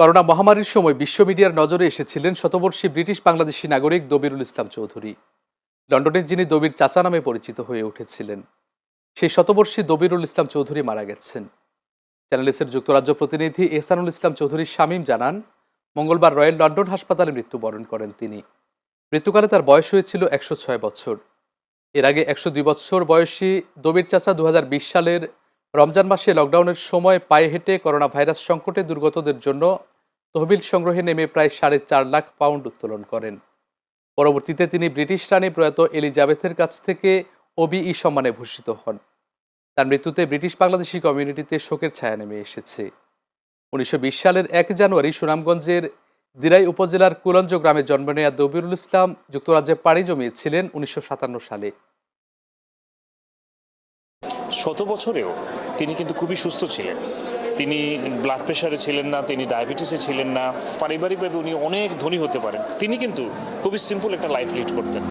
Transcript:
Corona মহামারীর সময় বিশ্ব মিডিয়ার নজরে এসেছিলেন শতবর্ষী ব্রিটিশ বাংলাদেশি নাগরিক দবিরুল ইসলাম চৌধুরী। লন্ডনের যিনি দবির চাচা নামে পরিচিত হয়ে উঠেছিলেন। সেই শতবর্ষী দবিরুল ইসলাম চৌধুরী মারা গেছেন। চ্যানেলিসের যুক্তরাজ্য প্রতিনিধি এহসানুল ইসলাম চৌধুরী শামীম জানান, মঙ্গলবার রয়্যাল লন্ডন হাসপাতালে মৃত্যুবরণ করেন তিনি। মৃত্যুকালে তার বয়স হয়েছিল একশো ছয় বছর। এর আগে একশো দুই বছর বয়সী দবির চাচা দু হাজার বিশ সালের রমজান মাসে লকডাউনের সময় পায়ে হেঁটে করোনা ভাইরাস সংকটে দুর্গতদের জন্য তহবিল সংগ্রহে নেমে প্রায় সাড়ে চার লাখ পাউন্ড উত্তোলন করেন। পরবর্তীতে তিনি ব্রিটিশ রানী প্রয়াত এলিজাবেথের কাছ থেকে ওবিই সম্মানে ভূষিত হন। তার মৃত্যুতে ব্রিটিশ বাংলাদেশি কমিউনিটিতে শোকের ছায়া নেমে এসেছে। উনিশশো বিশ সালের এক জানুয়ারি সুনামগঞ্জের দিরাই উপজেলার কুলঞ্জ গ্রামে জন্ম নেয়া দবিরুল ইসলাম যুক্তরাজ্যে পাড়ি জমিয়েছিলেন উনিশশো সাতান্ন সালে। শত বছরেও তিনি কিন্তু খুবই সুস্থ ছিলেন। তিনি ব্লাড প্রেশারে ছিলেন না, তিনি ডায়াবেটিসে ছিলেন না, পারিবারিকভাবে উনি অনেক ধনী হতে পারেন। তিনি কিন্তু খুবই সিম্পল একটা লাইফ লিড করতেন।